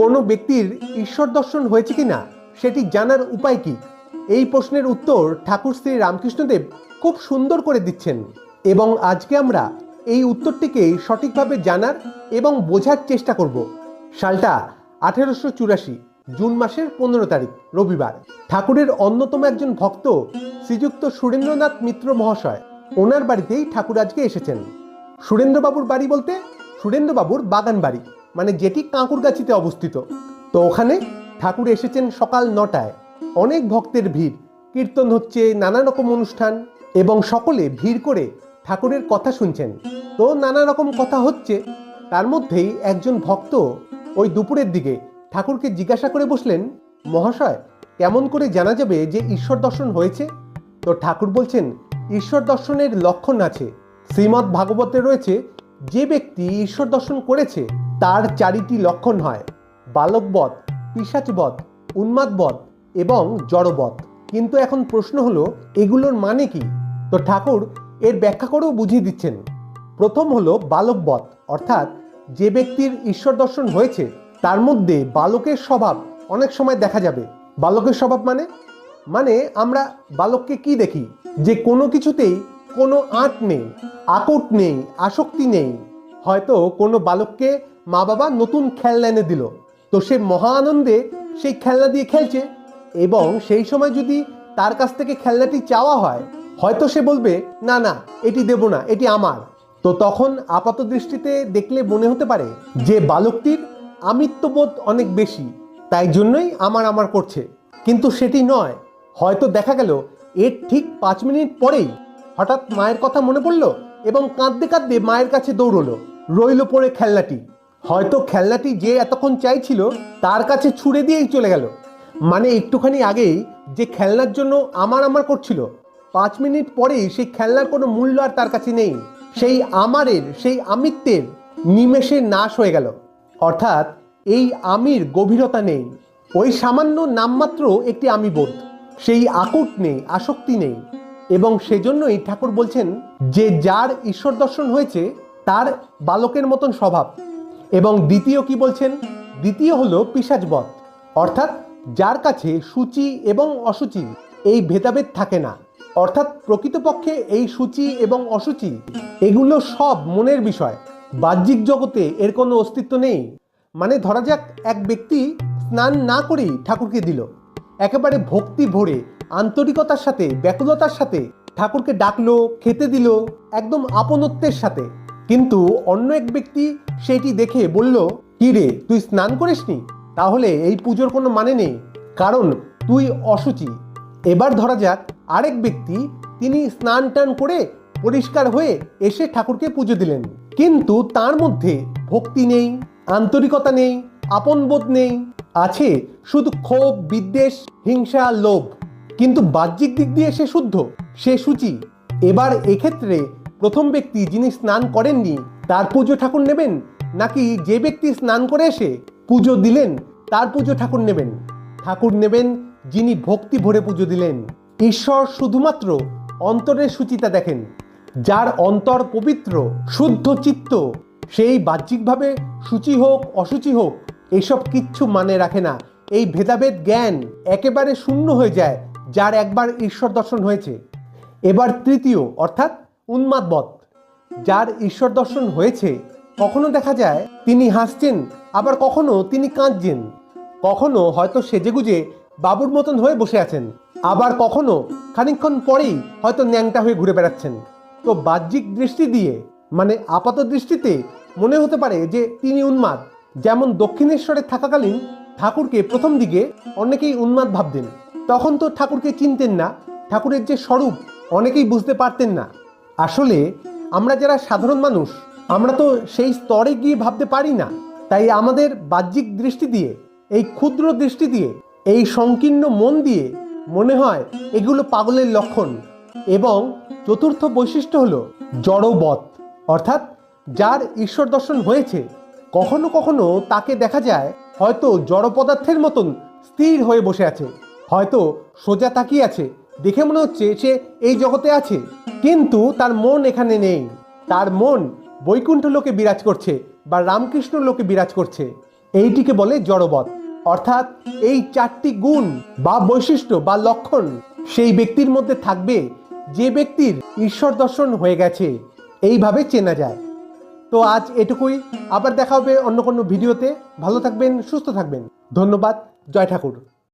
কোনো ব্যক্তির ঈশ্বর দর্শন হয়েছে কিনা, সেটি জানার উপায় কি? এই প্রশ্নের উত্তর ঠাকুর শ্রী রামকৃষ্ণদেব খুব সুন্দর করে দিচ্ছেন এবং আজকে আমরা এই উত্তরটিকে সঠিকভাবে জানার এবং বোঝার চেষ্টা করব। সালটা আঠেরোশো চুরাশি, জুন মাসের পনেরো তারিখ, রবিবার। ঠাকুরের অন্যতম একজন ভক্ত শ্রীযুক্ত সুরেন্দ্রনাথ মিত্র মহাশয়, ওনার বাড়িতেই ঠাকুর আজকে এসেছেন। সুরেন্দ্রবাবুর বাড়ি বলতে সুরেন্দ্রবাবুর বাগান বাড়ি মানে যেটি কাঁকুরগাছিতে অবস্থিত। তো ওখানে ঠাকুর এসেছেন সকাল নটায়। অনেক ভক্তের ভিড়। কীর্তন হচ্ছে নানা রকম অনুষ্ঠান এবং সকলে ভিড় করে ঠাকুরের কথা শুনছেন। তো নানা রকম কথা হচ্ছে, তার মধ্যেই একজন ভক্ত ওই দুপুরের দিকে ঠাকুরকে জিজ্ঞাসা করে বসলেন, মহাশয়, কেমন করে জানা যাবে যে ঈশ্বর দর্শন হয়েছে? তো ঠাকুর বলছেন, ঈশ্বর দর্শনের লক্ষণ আছে। শ্রীমৎ ভাগবতে রয়েছে, যে ব্যক্তি ঈশ্বর দর্শন করেছে তার চারিটি লক্ষণ হয়। বালকবধ পিসাচবধ উন্মাদবধ এবং জড়বধ। কিন্তু এখন প্রশ্ন হলো, এগুলোর মানে কি? তো ঠাকুর এর ব্যাখ্যা করেও বুঝিয়ে দিচ্ছেন। প্রথম হলো বালকবধ, অর্থাৎ যে ব্যক্তির ঈশ্বর দর্শন হয়েছে, তার মধ্যে বালকের স্বভাব অনেক সময় দেখা যাবে। বালকের স্বভাব মানে? মানে আমরা বালককে কি দেখি? যে কোনো কিছুতেই কোনো আঁট নেই, আকট নেই, আসক্তি নেই। হয়তো কোনো বালককে মা বাবা নতুন খেলনা এনে দিল। তো সে মহা আনন্দে সেই খেলনা দিয়ে খেলছে এবং সেই সময় যদি তার কাছ থেকে খেলনাটি চাওয়া হয়, হয়তো সে বলবে, না না, এটি দেব না, এটি আমার। তো তখন আপাত দৃষ্টিতে দেখলে মনে হতে পারে যে বালকটির আমিত্ববোধ অনেক বেশি, তাই জন্যই আমার আমার করছে। কিন্তু সেটি নয়। হয়তো দেখা গেল, এর ঠিক পাঁচ মিনিট পরেই হঠাৎ মায়ের কথা মনে পড়ল এবং কাঁদতে কাঁদতে মায়ের কাছে দৌড়লো, রইল পড়ে খেলনাটি। হয়তো খেলনাটি যে এতক্ষণ চাইছিল, তার কাছে ছুড়ে দিয়েই চলে গেল। মানে একটুখানি আগেই যে খেলনার জন্য আমার আমার করছিল, পাঁচ মিনিট পরেই সেই খেলনার কোনো মূল্য আর তার কাছে নেই। সেই আমারের, সেই আমিত্বের নিমেষে নাশ হয়ে গেল। অর্থাৎ এই আমির গভীরতা নেই। ওই সামান্য নামমাত্র একটি আমি বোধ। সেই আকুট নেই, আসক্তি নেই। এবং সেজন্যই ঠাকুর বলছেন, যে যার ঈশ্বর দর্শন হয়েছে, তার বালকের মতন স্বভাব। এবং দ্বিতীয় কি বলছেন? দ্বিতীয় হলো পিসাজবধ অর্থাৎ যার কাছে সূচি এবং অসুচি এই ভেদাভেদ থাকে না, অর্থাৎ প্রকৃতপক্ষে এই সূচি এবং অসুচি এগুলো সব মনের বিষয়, বাহ্যিক জগতে এর কোনো অস্তিত্ব নেই। মানে ধরা যাক, এক ব্যক্তি স্নান না করেই ঠাকুরকে দিল, একেবারে ভক্তি ভরে, আন্তরিকতার সাথে, ব্যাকুলতার সাথে ঠাকুরকে ডাকলো, খেতে দিল, একদম আপনত্বের সাথে। কিন্তু অন্য এক ব্যক্তি সেটি দেখে বলল, কি রে, তুই স্নান করিসনি? তাহলে এই পুজোর কোনো মানে নেই। কারণ তুই অসুচি এবার ধরা যাক, আরেক ব্যক্তি তিনি স্নান টান করে পরিষ্কার হয়ে এসে ঠাকুরকে পুজো দিলেন। কিন্তু তার মধ্যে ভক্তি নেই, আন্তরিকতা নেই আপনবোধ নেই, আছে শুধু ক্ষোভ, বিদ্বেষ, হিংসা, লোভ। কিন্তু বাহ্যিক দিক দিয়ে সে শুদ্ধ, সে সূচি এবার এক্ষেত্রে প্রথম ব্যক্তি যিনি স্নান করেননি, তার পুজো ঠাকুর নেবেন? নাকি যে ব্যক্তি স্নান করে এসে পুজো দিলেন, তার পুজো ঠাকুর নেবেন? ঠাকুর নেবেন যিনি ভক্তি ভরে পুজো দিলেন। ঈশ্বর শুধুমাত্র অন্তরের সূচিতা দেখেন, যার অন্তর পবিত্র, শুদ্ধ চিত্ত। সেই বাহ্যিকভাবে সূচি হোক, অসুচি হোক, এসব কিচ্ছু মানে রাখে না। এই ভেদাভেদ জ্ঞান একেবারে শূন্য হয়ে যায়, যার একবার ঈশ্বর দর্শন হয়েছে। এবার তৃতীয়, অর্থাৎ উন্মাদবধ যার ঈশ্বর দর্শন হয়েছে, কখনো দেখা যায় তিনি হাসছেন, আবার কখনো তিনি কাঁদছেন। কখনো হয়তো সেজেগুজে বাবুর মতন হয়ে বসে আছেন, আবার কখনো খানিকক্ষণ পরেই হয়তো ন্যাংটা হয়ে ঘুরে বেড়াচ্ছেন। তো বাহ্যিক দৃষ্টি দিয়ে মানে আপাত দৃষ্টিতে মনে হতে পারে যে তিনি উন্মাদ। যেমন দক্ষিণেশ্বরে থাকাকালীন ঠাকুরকে প্রথম দিকে অনেকেই উন্মাদ ভাবতেন, তখন তো ঠাকুরকে চিনতেন না, ঠাকুরের যে স্বরূপ অনেকেই বুঝতে পারতেন না। আসলে আমরা যারা সাধারণ মানুষ, আমরা তো সেই স্তরে গিয়ে ভাবতে পারি না। তাই আমাদের বাহ্যিক দৃষ্টি দিয়ে, এই ক্ষুদ্র দৃষ্টি দিয়ে, এই সংকীর্ণ মন দিয়ে মনে হয় এগুলো পাগলের লক্ষণ। এবং চতুর্থ বৈশিষ্ট্য হলো জড়বধ অর্থাৎ যার ঈশ্বর দর্শন হয়েছে, কখনো কখনো তাকে দেখা যায় হয়তো জড় পদার্থের মতন স্থির হয়ে বসে আছে, হয়তো সোজা তাকিয়ে আছে দেখে মনে হচ্ছে সে এই জগতে আছে। কিন্তু তার মন এখানে নেই। তার মন বৈকুণ্ঠ লোকে বিরাজ করছে বা রামকৃষ্ণ লোকে বিরাজ করছে। এইটিকে বলে জড়বৎ। অর্থাৎ এই চারটি গুণ বা বৈশিষ্ট্য বা লক্ষণ সেই ব্যক্তির মধ্যে থাকবে। যে ব্যক্তির ঈশ্বর দর্শন হয়ে গেছে, এইভাবে চেনা যায়। তো আজ এটুকুই। আবার দেখা হবে অন্য কোনো ভিডিওতে। ভালো থাকবেন, সুস্থ থাকবেন। ধন্যবাদ। জয় ঠাকুর।